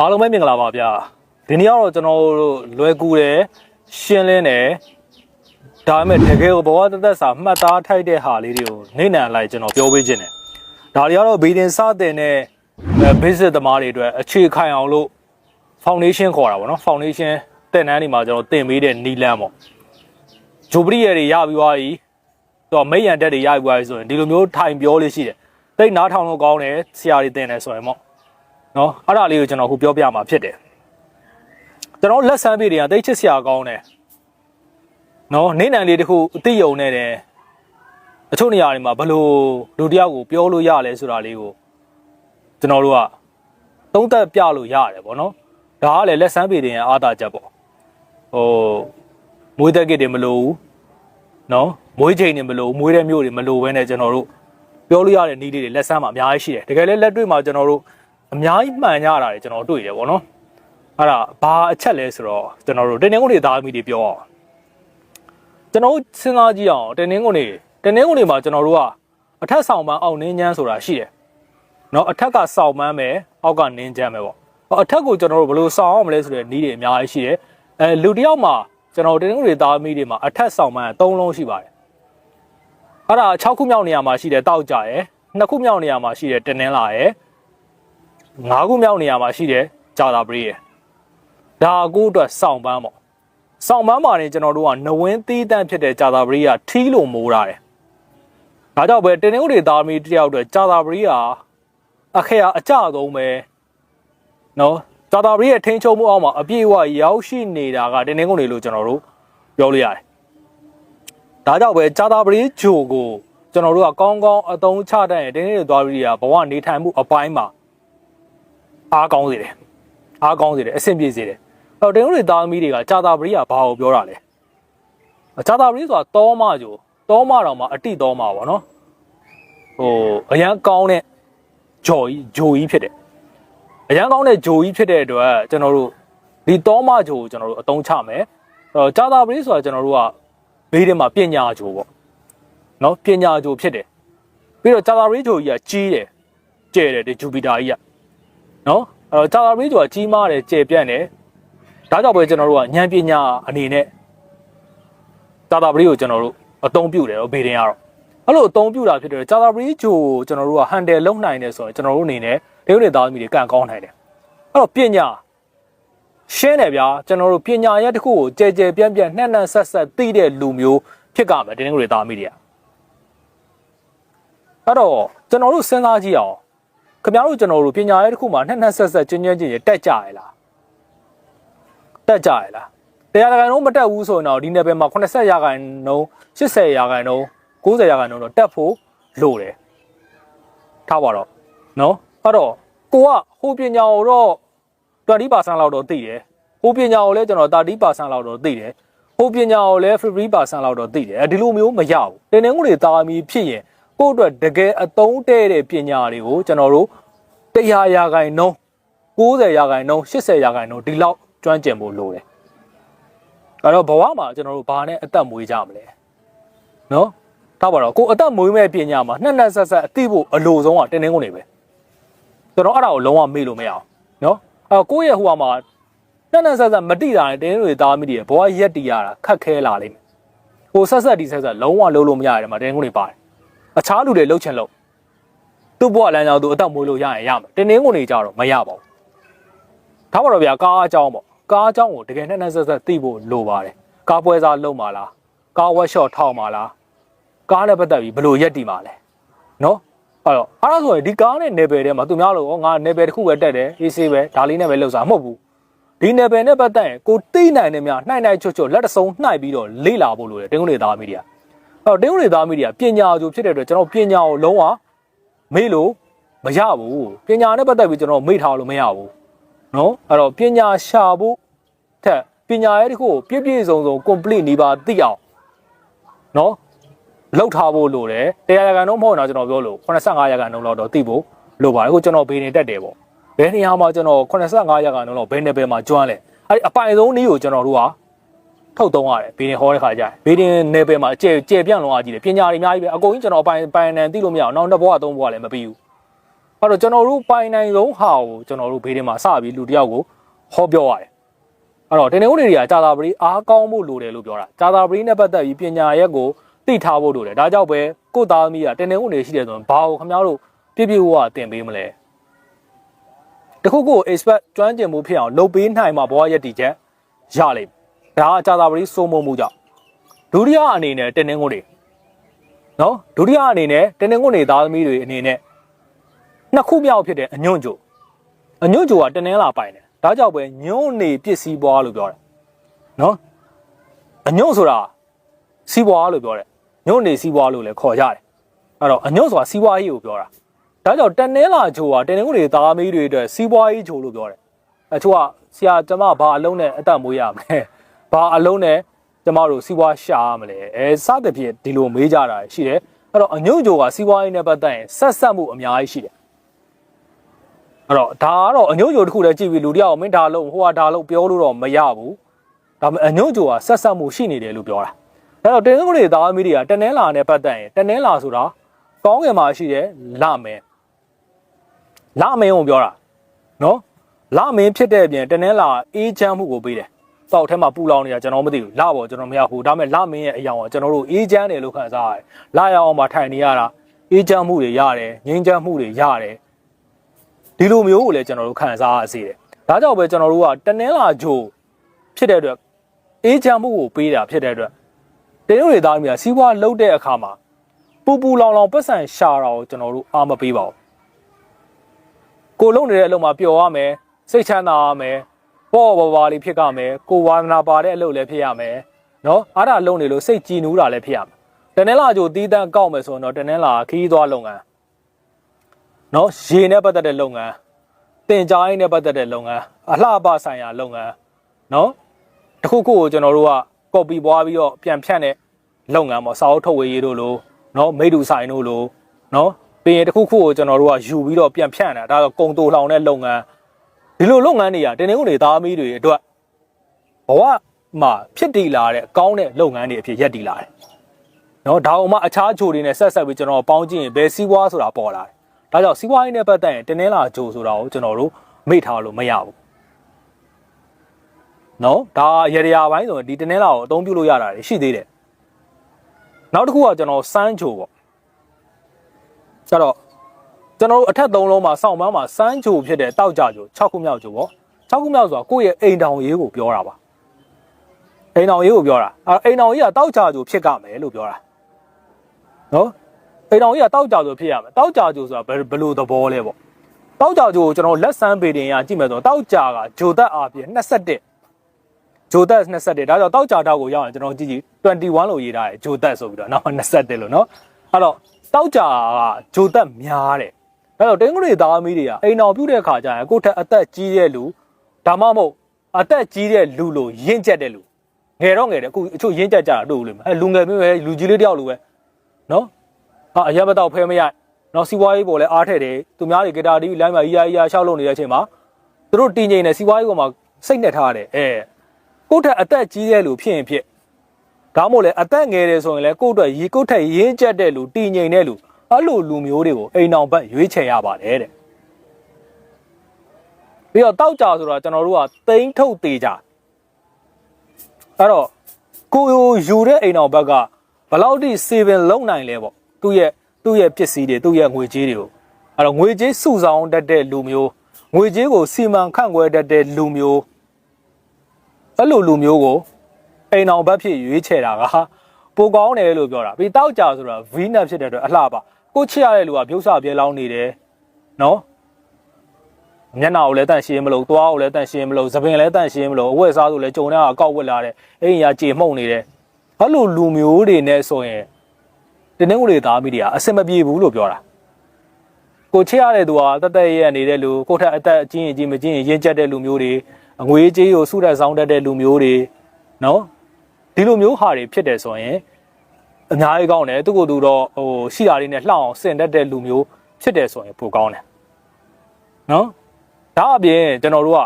အားလုံးပဲမင်္ဂလာပါဗျာဒီနေ့ကတော့ကျွန်တော်တို့လွယ်ကူတယ်ရှင်းလင်းတယ်ဒါပေမဲ့တကယ်ကိုဘဝတသက်စာမှတ်သားထိုက်တဲ့ဟာလေးတွေကိုနေနံလိုက်ကျွန်တော်ပြောပေးခြင်းတယ်ဒါတွေကတော့ဘီဒင်စတင်တဲ့ basic သမားတွေအတွက်အခြေခံအောင်လို့ foundation ခေါ်တာပေါ့နော် foundation တင်တန်းဒီမှာကျွန်တော်တင်ပေးတဲ့နီလန်းပေါ့ဂျိုပရီရတွေရပြီးသွားပြီတော့မိတ်ရန်တက်တွေရပြီးသွားပြီဆိုရင်ဒီလိုမျိုးထိုင်ပြောလေးရှိတယ်တိတ်နားထောင်လို့ကောင်းတယ်ဆရာတွေတင်တယ်ဆိုရင်ပေါ့ နော်အဲ့ဒါလေးကိုကျွန်တော်ခုပြောပြမှာဖြစ်တယ်ကျွန်တော်လက်ဆန်းပေတွေကတိတ်ချစ်စရာကောင်းတယ်နော်နေနံလေးတခုအသိယုံနေတယ်အချို့နေရာတွေမှာဘလို့လူတယောက်ကိုပြောလို့ရလဲဆိုတာလေးကိုကျွန်တော်တို့ကသုံးသက်ပြလို့ရတယ်ဗောနော်ဒါကလည်းလက်ဆန်းပေတွေရဲ့အားသာချက်ပေါ့ဟိုမွေးသက်ကစ်တွေမလို့ဘူးနော်မွေးချိန်တွေမလို့ဘူးမွေးတဲ့မျိုးတွေမလို့ဘဲနဲ့ကျွန်တော်တို့ပြောလို့ရတဲ့နည်းလေးတွေလက်ဆန်းမှာအများကြီးရှိတယ်တကယ်လည်းလက်တွေ့မှာကျွန်တော်တို့ အများကြီးမှန်ကြတာတွေကျွန်တော်တွေ့တယ်ဗောနော်အဲ့ဒါဘာအချက်လဲဆိုတော့ကျွန်တော်တို့တင်းနှင်းကုန်တွေသားသမီးတွေပြောအောင်ကျွန်တော်တို့စဉ်းစားကြည့်အောင်တင်းနှင်းကုန်တွေတင်းနှင်းကုန်တွေမှာကျွန်တော်တို့ကအထက်ဆောင်ပန်းအောက်နင်းချမ်းဆိုတာရှိတယ်နော်အထက်ကဆောင်ပန်းပဲအောက်ကနင်းချမ်းပဲပေါ့အထက်ကိုကျွန်တော်တို့ဘယ်လိုဆောင်အောင်မလဲဆိုတဲ့နည်းတွေအများကြီးရှိတယ်အဲလူတစ်ယောက်မှာကျွန်တော်တင်းနှင်းကုန်တွေသားသမီးတွေမှာအထက်ဆောင်ပန်း၃လုံးရှိပါတယ်အဲ့ဒါ6ခုမြောက်နေရာမှာရှိတယ်တောက်ကြရယ်2ခုမြောက်နေရာမှာရှိတယ်တင်းနှင်းလာရယ် ငါးခုမြောက်နေရာမှာရှိတယ်ဂျာတာပရိရဲ့ဒါအခုအတွက်စောင့်ပန်းပေါ့စောင့်ပန်းမှာနေကျွန်တော်တို့ကနဝင်းသီးတန့်ဖြစ်တဲ့ဂျာတာပရိကထီးလို့မိုးတာတယ်ဒါကြောင့်ပဲတင်းနှုတ်တွေသားမီးတယောက်အတွက်ဂျာတာပရိကအခက်အကျဆုံးပဲနော်ဂျာတာပရိရဲ့ထိန်းချုပ်မှုအောက်မှာအပြည့်အဝရောက်ရှိနေတာကတင်းနှုတ်တွေလို့ကျွန်တော်တို့ပြောလို့ရတယ်ဒါကြောင့်ပဲဂျာတာပရိဂျိုကိုကျွန်တော်တို့ကကောင်းကောင်းအသုံးချတတ်ရင်တင်းနှုတ်တွေသားပရိကဘဝနေထိုင်မှုအပိုင်းမှာ အားကောင်းစေတယ်အားကောင်းစေတယ်အဆင်ပြေစေတယ်အဲ့တော့တင်းတို့သားသမီးတွေကကြာတာပရိကဘာကိုပြောတာလဲကြာတာပရိဆိုတာတောမကြိုတောမတော်မှာအတိတောမပေါ့နော်ဟိုအရန်ကောင်းတဲ့ဂျော်ကြီးဂျိုကြီးဖြစ်တယ်အရန်ကောင်းတဲ့ဂျိုကြီးဖြစ်တဲ့အတွက်ကျွန်တော်တို့ဒီတောမဂျိုကိုကျွန်တော်တို့အသုံးချမယ်အဲ့တော့ကြာတာပရိဆိုတာကျွန်တော်တို့ကဘေးထဲမှာပညာဂျိုပေါ့နော်ပညာဂျိုဖြစ်တယ်ပြီးတော့ကြာတာပရိဂျိုကြီးကကြီးတယ်ကျဲတယ်ဒီဂျူပီတာကြီးက နော်အဲ့တော့ဂျာဗာရီကျော်ကကြီးမားတယ်ကျေပြန့်တယ်ဒါကြောင့်ပဲကျွန်တော်တို့ကဉာဏ်ပညာအနေနဲ့ဂျာဗာရီကိုကျွန်တော်တို့အသုံးပြုတယ်တော့ဘေးတင်ရတော့အဲ့လိုအသုံးပြုတာဖြစ်တယ်ဂျာဗာရီကျော်ကိုကျွန်တော်တို့ကဟန်တယ်လုံနိုင်တယ်ဆိုရင်ကျွန်တော်တို့အနေနဲ့ဒေဝနေသားသမီးတွေကန်ကောင်းနိုင်တယ်အဲ့တော့ပညာရှင်းတယ်ဗျာကျွန်တော်တို့ပညာရက်တစ်ခုကိုကြဲကြဲပြန့်ပြန့်နှံ့နှံ့ဆက်ဆက်သိတဲ့လူမျိုးဖြစ်ကြမယ်တင်းငွေသားသမီးတွေကအဲ့တော့ကျွန်တော်တို့စဉ်းစားကြည့်အောင် ခင်ဗျားတို့ကျွန်တော်တို့ပညာရေးတစ်ခုမှာနှစ်နှစ်ဆက်ဆက်ကျဉ်းကျဉ်းချင်းတက်ကြရလားတက်ကြရလားတရားခိုင်နှုန်းမတက်ဘူးဆိုရင်တော့ဒီနယ်ပယ်မှာ80ရာခိုင်နှုန်း80ရာခိုင်နှုန်း90ရာခိုင်နှုန်းတော့တက်ဖို့လိုတယ်ထားပါတော့နော်အဲ့တော့ကိုကဟိုပညာကိုတော့20%လောက်တော့သိတယ်ဟိုပညာကိုလည်းကျွန်တော်30%လောက်တော့သိတယ်ဟိုပညာကိုလည်း50%လောက်တော့သိတယ်အဲဒီလိုမျိုးမရဘူးတင်းနှင်းငွေတာမီဖြစ်ရင် ကိုယ့်အတွက်တကယ်အသုံးတဲ့တဲ့ပညာတွေကိုကျွန်တော်တို့100ရာခိုင်နှုန်း90ရာခိုင်နှုန်း80ရာခိုင်နှုန်းဒီလောက်ကျွမ်းကျင်ဖို့လိုတယ်။ဒါတော့ဘဝမှာကျွန်တော်တို့ဘာနဲ့အသက်မွေးကြမလဲ။နော်။ထားပါတော့ကိုယ်အသက်မွေးမဲ့ပညာမှာနှစ်နှစ်ဆက်ဆက်အသိဖို့အလိုဆုံးကတင်းတင်းကုန်နေပဲ။ကျွန်တော်အဲ့ဒါကိုလုံးဝမေ့လို့မရအောင်။နော်။အဲကိုယ့်ရဲ့ဟိုမှာနှစ်နှစ်ဆက်ဆက်မတိတာနဲ့တင်းတင်းတွေသားမိတွေဘဝရက်တီရတာခက်ခဲလာလိမ့်မယ်။ကိုဆက်ဆက်ဒီဆက်ဆက်လုံးဝလုံးလို့မရရတယ်မှာတင်းတင်းကုန်တွေပါတယ်။ အခြားလူတွေလှုပ်ချင်လို့သူ့ဘဝလမ်းကြောင်းသူအသက်မွေးလို့ရရင်ရမယ်တင်းတင်းကုန်နေကြတော့မရပါဘူးထားပါတော့ဗျာကားအကြောင်းပေါ့ကားအကြောင်းကိုတကယ်နဲ့နဲ့ဆက်ဆက်သိဖို့လိုပါတယ်ကားပွဲစားလုပ်မှာလားကားဝက်ရှော့ထောက်မှာလားကားနဲ့ပတ်သက်ပြီးဘယ်လိုရက်တည်မှာလဲနော်အဲ့တော့အဲ့ဒါဆိုရင်ဒီကားနဲ့နယ်ပယ်ထဲမှာသူများလို့ငါနယ်ပယ်တစ်ခုပဲတက်တယ်အေးဆေးပဲဒါလေးနဲ့ပဲလှုပ်စားမဟုတ်ဘူးဒီနယ်ပယ်နဲ့ပတ်သက်ရင်ကိုသိနိုင်တယ်များနှိုက်နှိုက်ချွတ်ချွတ်လက်တစုံနှိုက်ပြီးတော့လေ့လာဖို့လိုတယ်တင်းကုန်နေသားမီဒီယာ အဲ့တော့တင်းဦးတွေသားမိတွေကပညာကျိုးဖြစ်တဲ့အတွက်ကျွန်တော်ပညာကိုလုံးဝမေ့လို့မရဘူးပညာနဲ့ပတ်သက်ပြီးကျွန်တော်မေ့ထားလို့မရဘူးနော်အဲ့တော့ပညာရှာဖို့ထက်ပညာရဲ့တခုကိုပြည့်ပြည့်စုံစုံ complete နေပါသိအောင်နော်လောက်ထားဖို့လိုတယ်တရားရကန်တော့မဟုတ်တော့ကျွန်တော်ပြောလို့85ရကန်တော့တော့သိဖို့လိုပါတယ်အခုကျွန်တော်ဘေးနေတက်တယ်ပေါ့ဘယ်နေရာမှာကျွန်တော်85ရကန်တော့ဘယ်နယ်ပယ်မှာကျွမ်းလဲအဲ့ဒီအပိုင်ဆုံးနည်းကိုကျွန်တော်တို့က ထုတ်သုံးရတယ်ဘေးတင်ဟောတဲ့ခါကျရင်ဘေးတင်နယ်ပယ်မှာအကျယ်ကျယ်ပြန့်လုံးအားကြီးတယ်ပညာတွေအများကြီးပဲအကုန်ကြီးကျွန်တော်အပိုင်ပိုင်နန်သိလို့မရအောင်နောက်တစ်ဘဝသုံးဘဝလည်းမပြီးဘူးအဲ့တော့ကျွန်တော်တို့ပိုင်နိုင်ဆုံးဟာကိုကျွန်တော်တို့ဘေးထဲမှာစပြီးလူတစ်ယောက်ကိုဟောပြောရတယ်အဲ့တော့တင်းနေဦးတွေကကြာတာပရိအားကောင်းဖို့လိုတယ်လို့ပြောတာကြာတာပရိနဲ့ပတ်သက်ပြီးပညာရက်ကိုသိထားဖို့လိုတယ်ဒါကြောင့်ပဲကိုသားသမီးကတင်းနေဦးတွေရှိတယ်ဆိုရင်ဘာကိုခင်ဗျားတို့ပြည့်ပြည့်ဝဝသင်ပေးမလဲတခုခု expert ကျွမ်းကျင်မှုဖြစ်အောင်လုပ်ပေးနိုင်မှာဘဝရက်တည်ချက်ရလိမ့်မယ် ဒါကကြာတာပရိစိုးမိုးမှုကြောင့်ဒုတိယအနေနဲ့တင်းနေဦးတွေနော်ဒုတိယအနေနဲ့တင်းနေဦးတွေသားသမီးတွေအနေနဲ့နှစ်ခုမြောက်ဖြစ်တဲ့အညွန့်ကြိုအညွန့်ကြိုကတနင်္လာပိုင်တယ်ဒါကြောင့်ပဲညွန့်နေပစ္စည်းပွားလို့ပြောတယ်နော်အညွန့်ဆိုတာစီးပွားလို့ပြောတယ်ညွန့်နေစီးပွားလို့လည်းခေါ်ကြတယ်အဲ့တော့အညွန့်ဆိုတာစီးပွားရေးကိုပြောတာဒါကြောင့်တနင်္လာကြိုကတနင်္ဂနွေသားမီးတွေအတွက်စီးပွားရေးကြိုလို့ပြောတယ်အချို့ကဆရာကျမဘာအလုံးနဲ့အသက်မွေးရမလဲ ဘာအလုံးနဲ့ကျမတို့စီးပွားရှာရမလဲအဲစသဖြင့်ဒီလိုမေးကြတာရှိတယ်အဲ့တော့အညွန့်ကြိုကစီးပွားရေးနဲ့ပတ်သက်ရင်ဆက်ဆက်မှုအများကြီးရှိတယ်အဲ့တော့ဒါကတော့အညွန့်ကြိုတစ်ခုတည်းကြည့်ပြီးလူတယောက်မင်းဒါလုံးဟိုကဒါလုံးပြောလို့တော့မရဘူးဒါပေမဲ့အညွန့်ကြိုကဆက်ဆက်မှုရှိနေတယ်လို့ပြောတာအဲ့တော့တင်းစကုတွေသားသမီးတွေကတနင်္လာနဲ့ပတ်သက်ရင်တနင်္လာဆိုတာကောင်းကင်မှာရှိတယ်လမင်းလမင်းကိုပြောတာနော်လမင်းဖြစ်တဲ့အပြင်တနင်္လာအေးချမ်းမှုကိုပေးတယ် စောက်ထဲမှာပူလောင်နေတာကျွန်တော်မသိဘူးလပေါ့ကျွန်တော်မရဘူးဒါပေမဲ့လမင်းရဲ့အယောင်ကကျွန်တော်တို့အေးချမ်းတယ်လို့ခံစားရတယ်လရအောင်မှာထိုင်နေရတာအေးချမ်းမှုတွေရတယ်ငြိမ်းချမ်းမှုတွေရတယ်ဒီလိုမျိုးကိုလည်းကျွန်တော်တို့ခံစားရစေတယ်။ဒါကြောင့်ပဲကျွန်တော်တို့ကတနင်္လာဂျိုဖြစ်တဲ့အတွက်အေးချမ်းမှုကိုပေးတာဖြစ်တဲ့အတွက်တင်းတို့တွေသားမျိုးကစီးပွားလှုပ်တဲ့အခါမှာပူပူလောင်လောင်ပတ်စံရှာတာကိုကျွန်တော်တို့အားမပေးပါဘူး။ကိုလုံနေတဲ့အလုပ်မှာပျော်ရမယ်စိတ်ချမ်းသာရမယ် ပေါ့ဘဘာလေးဖြစ်ကြမယ်ကိုဝါသနာပါတဲ့အလုပ်လည်းဖြစ်ရမယ်နော်အားဒါလုံနေလို့စိတ်ကြည်နူးတာလည်းဖြစ်ရမယ်တနင်္လာဂျိုတီးတန်းကောက်မယ်ဆိုရင်တော့တနင်္လာခီးသွားလုပ်ငန်းနော်ရေနဲ့ပတ်သက်တဲ့လုပ်ငန်းတင်ကြားရေးနဲ့ပတ်သက်တဲ့လုပ်ငန်းအလှပဆိုင်ရာလုပ်ငန်းနော်တခုခုကိုကျွန်တော်တို့ကကော်ပီပွားပြီးတော့ပြန်ဖြန့်တဲ့လုပ်ငန်းပေါ့စာအုပ်ထုတ်ဝေရေးတို့လိုနော်မိတူဆိုင်တို့လိုနော်ပြီးရင်တခုခုကိုကျွန်တော်တို့ကယူပြီးတော့ပြန်ဖြန့်တာဒါဆိုကုံတူလှောင်တဲ့လုပ်ငန်း ဒီလိုလုပ်ငန်းတွေကတင်းတင်းကုန်တွေသားမီးတွေအတွက်ဘဝမှာဖြစ်တည်လာတဲ့အကောင်းတဲ့လုပ်ငန်းတွေအဖြစ်ရက်တည်လာတယ်နော်ဒါအောင်မှအခြားဂျိုတွေနဲ့ဆက်ဆက်ပြီးကျွန်တော်ပေါင်းကြည့်ရင်ဘယ်စီးပွားဆိုတာပေါ်လာတယ်ဒါကြောင့်စီးပွားရေးနဲ့ပတ်သက်ရင်တင်းနှင်းလာဂျိုဆိုတာကိုကျွန်တော်တို့မိတ်ထားလို့မရဘူး။နော်ဒါရေရရာပိုင်းဆိုရင်ဒီတင်းနှင်းလာကိုအသုံးပြုလို့ရတာရှိသေးတယ်။နောက်တစ်ခုကကျွန်တော်စမ်းဂျိုပေါ့။ကျတော့ ကျွန်တော်တို့အထက်သုံးလုံးမှာစောင့်ပန်းမှာစမ်းဂျိုဖြစ်တဲ့တောက်ကြဂျို6ခုမြောက်ဂျိုပေါ့။6ခုမြောက်ဆိုတာကိုယ့်ရဲ့အိမ်တောင်ရေးကိုပြောတာပါ။အိမ်တောင်ရေးကိုပြောတာ။အဲအိမ်တောင်ရေးကတောက်ကြဂျိုဖြစ်ကြမယ်လို့ပြောတာ။နော်အိမ်တော်ကြီးကတောက်ကြဆိုဖြစ်ရမယ်တောက်ကြကြဆိုတာဘယ်ဘယ်လိုသဘောလဲပေါ့တောက်ကြကြကိုကျွန်တော်လက်ဆန်းပေတင်ရကြည့်မယ်ဆိုတော့တောက်ကြကဂျိုသက်အားဖြင့်21ဂျိုသက်21ဒါကြောင့်တောက်ကြတောက်ကိုရောက်ရင်ကျွန်တော်ကြည့်ကြည့်21လို့ရေးထားတယ်ဂျိုသက်ဆိုပြီးတော့နောက်21လို့နော်အဲ့တော့တောက်ကြကဂျိုသက်များတယ် အဲ့တော့တင်းကလေးသားသမီးတွေကအိမ်တော်ပြုတ်တဲ့ခါကျရင်ကိုယ့်ထက်အသက်ကြီးတဲ့လူဒါမှမဟုတ်အသက်ကြီးတဲ့လူလို့ရင့်ကျက်တဲ့လူငယ်တော့ငယ်တယ်အခုအချို့ရင့်ကျက်ကြတာတို့လို့အဲလူငယ်မျိုးပဲလူကြီးလေးတယောက်လိုပဲနော်ဟာအရက်မတော့ဖဲမရနောက်စီးပွားရေးပေါ်လဲအားထည့်တယ်သူများတွေဂီတာတီးလိုင်းမှာအီယာအီယာရှောက်လုပ်နေတဲ့အချိန်မှာသူတို့တင်ငိမ့်နေစီးပွားရေးပေါ်မှာစိတ်နဲ့ထားတယ်အဲကိုယ့်ထက်အသက်ကြီးတဲ့လူဖြစ်ရင်ဖြစ်ဒါမှမဟုတ်လဲအသက်ငယ်တယ်ဆိုရင်လဲကိုယ့်အတွက်ရေကိုယ့်ထက်ရင်းကျက်တဲ့လူတင်ငိမ့်တဲ့လူ အဲ့လိုလူမျိုးတွေကိုအိမ်အောင်ဘက်ရွေးချယ်ရပါတယ်တဲ့ပြီးတော့တောက်ကြဆိုတော့ကျွန်တော်တို့ကတိန်းထုတ်သေးကြအဲ့တော့ကိုယူတဲ့အိမ်အောင်ဘက်ကဘယ်လောက်ထိ saving လုပ်နိုင်လဲပေါ့သူ့ရဲ့သူ့ရဲ့ပစ္စည်းတွေသူ့ရဲ့ငွေကြေးတွေကိုအဲ့တော့ငွေကြေးစုဆောင်တတ်တဲ့လူမျိုးငွေကြေးကိုစီမံခန့်ခွဲတတ်တဲ့လူမျိုးအဲ့လိုလူမျိုးကိုအိမ်အောင်ဘက်ဖြစ်ရွေးချယ်တာကပိုကောင်းတယ်လို့ပြောတာပြီးတောက်ကြဆိုတော့ V နဲ့ဖြစ်တဲ့အတွက်အလှပါ ကိုချစ်ရတဲ့လူကပြုတ်ဆပြဲလောင်းနေတယ်နော်မျက်နှာကိုလည်းတန့်ရှင်းမလို့သွားကိုလည်းတန့်ရှင်းမလို့သပင်လည်းတန့်ရှင်းမလို့အဝတ်စားဆိုလည်းကြုံတဲ့အကောက်ဝက်လာတဲ့အိမ်ရကြေမှုန့်နေတယ်အဲ့လိုလူမျိုးတွေနဲ့ဆိုရင်တင်းနှင်းကိုတွေသားမိတွေကအစင်မပြေဘူးလို့ပြောတာကိုချစ်ရတဲ့သူကတက်တက်ရဲ့နေတဲ့လူကိုထက်အသက်အကြီးအကြီးမကြီးရင်ရင့်ကျက်တဲ့လူမျိုးတွေအငွေကြေးကိုစုရက်ဆောင်တတ်တဲ့လူမျိုးတွေနော်ဒီလိုမျိုးဟာတွေဖြစ်တယ်ဆိုရင် အများကြီးကောင်းတယ်သူကသူတော့ဟိုရှိတာလေးနဲ့လှအောင်ဆင်တတ်တဲ့လူမျိုးဖြစ်တယ်ဆိုရင်ပိုကောင်းတယ်နော်ဒါအပြင်ကျွန်တော်တို့က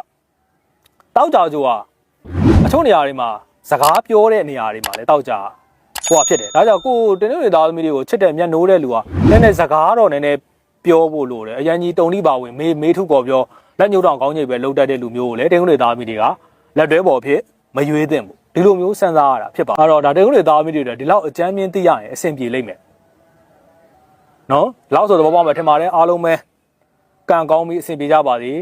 တောက်ကြကြိုကအချို့နေရာတွေမှာစကားပြောတဲ့နေရာတွေမှာလည်းတောက်ကြဟိုကဖြစ်တယ်ဒါကြောင့်ကိုတင်းနေသားသမီးတွေကိုချစ်တဲ့မျက်နှိုးတဲ့လူကနည်းနည်းစကားတော့နည်းနည်းပြောဖို့လိုတယ်အရန်ကြီးတုံလိပါဝင်မေးမေးထုကောပြောလက်ညှိုးတောင်ကောင်းကြီးပဲလှုပ်တတ်တဲ့လူမျိုးကိုလည်းတင်းကုတွေသားမိတွေကလက်တွဲပေါ်ဖြစ်မရွေးသင့်ဘူး ဒီလိုမျိုးစဉ်းစားရတာဖြစ်ပါအဲ့တော့ဒါတင်းကုတွေသားမိတွေဒီလောက်အကြမ်းမြင့်သိရရင်အဆင်ပြေလိမ့်မယ်နော်လောက်ဆိုသဘောပေါက်မယ်ထင်ပါတယ်အားလုံးပဲကံကောင်းပြီးအဆင်ပြေကြပါစေ